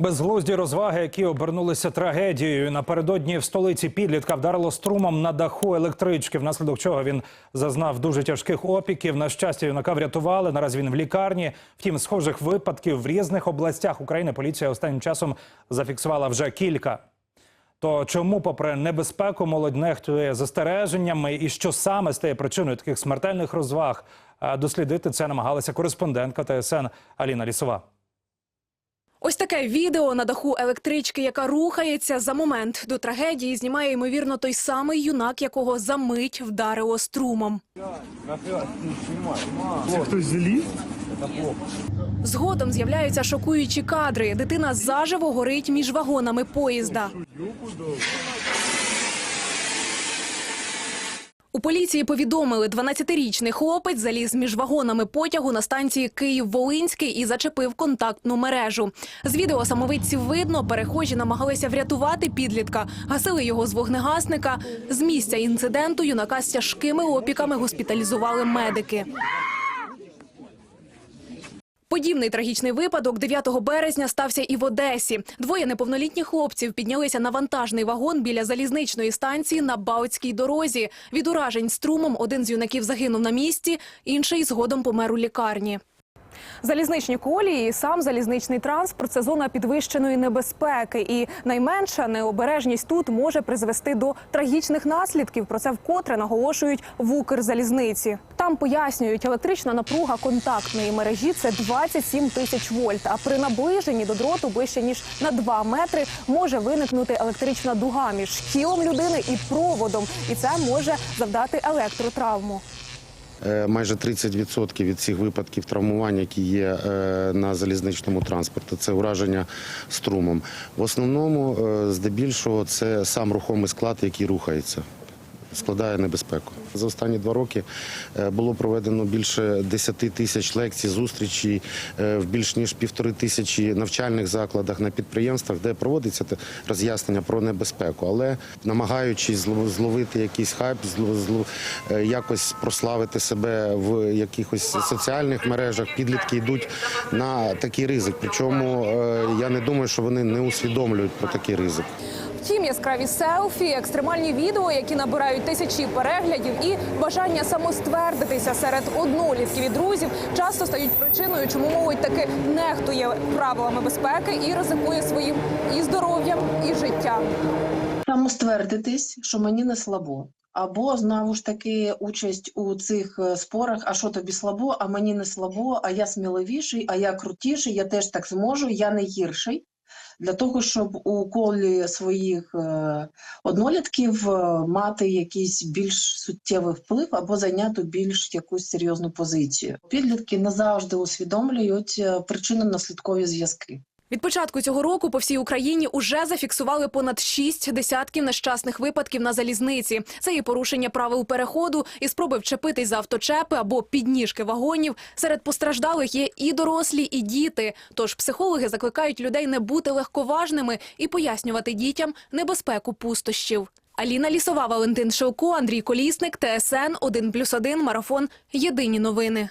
Безглузді розваги, які обернулися трагедією. Напередодні в столиці підлітка вдарило струмом на даху електрички, внаслідок чого він зазнав дуже тяжких опіків. На щастя, юнака врятували. Наразі він в лікарні. Втім, схожих випадків в різних областях України поліція останнім часом зафіксувала вже кілька. То чому, попри небезпеку, молодь нехтує застереженнями, і що саме стає причиною таких смертельних розваг? Дослідити це намагалася кореспондентка ТСН Аліна Лісова. Ось таке відео на даху електрички, яка рухається за момент до трагедії, знімає ймовірно той самий юнак, якого за мить вдарило струмом. Хтось заліз? Згодом з'являються шокуючі кадри. Дитина заживо горить між вагонами поїзда. У поліції повідомили, 12-річний хлопець заліз між вагонами потягу на станції Київ-Волинський і зачепив контактну мережу. З відео самовидців видно, перехожі намагалися врятувати підлітка, гасили його з вогнегасника. З місця інциденту юнака з тяжкими опіками госпіталізували медики. Подібний трагічний випадок 9 березня стався і в Одесі. Двоє неповнолітніх хлопців піднялися на вантажний вагон біля залізничної станції на Баутській дорозі. Від уражень струмом один з юнаків загинув на місці, інший згодом помер у лікарні. Залізничні колії, і сам залізничний транспорт це зона підвищеної небезпеки, і найменша необережність тут може призвести до трагічних наслідків. Про це вкотре наголошують в Укрзалізниці. Там пояснюють, електрична напруга контактної мережі це 27 тисяч вольт. А при наближенні до дроту ближче ніж на 2 метри може виникнути електрична дуга між тілом людини і проводом, і це може завдати електротравму. Е, Майже 30% від цих випадків травмувань, які є е, на залізничному транспорті, це ураження струмом. В основному, е, здебільшого, це сам рухомий склад, який рухається. Складає небезпеку. За останні два роки е, було проведено більше 10 тисяч лекцій, зустрічей е, в більш ніж півтори тисячі навчальних закладах на підприємствах, де проводиться роз'яснення про небезпеку. Але намагаючись зло- зловити якийсь хайп, е, якось прославити себе в якихось соціальних мережах, підлітки йдуть на такий ризик. Причому я не думаю, що вони не усвідомлюють про такий ризик. Втім, яскраві селфі, екстремальні відео, які набирають тисячі переглядів, і бажання самоствердитися серед однолітків і друзів часто стають причиною, чому молодь таки нехтує правилами безпеки і ризикує своїм і здоров'ям, і життям. самоствердитись, що мені не слабо. Або знову ж таки участь у цих е, спорах, а що тобі слабо, а мені не слабо, а я сміливіший, а я крутіший, я теж так зможу, я не гірший. Для того, щоб у колі своїх е, однолітків е, мати якийсь більш суттєвий вплив або зайняти більш якусь серйозну позицію. Підлітки не завжди усвідомлюють е, причинно-наслідкові зв'язки. Від початку цього року по всій Україні уже зафіксували понад шість десятків нещасних випадків на залізниці. Це і порушення правил переходу, і спроби вчепитись за авточепи або підніжки вагонів. Серед постраждалих є і дорослі, і діти. Тож психологи закликають людей не бути легковажними і пояснювати дітям небезпеку пустощів. Аліна Лісова, Валентин Шилко, Андрій Колісник, ТСН 1+,1, Марафон. Єдині новини.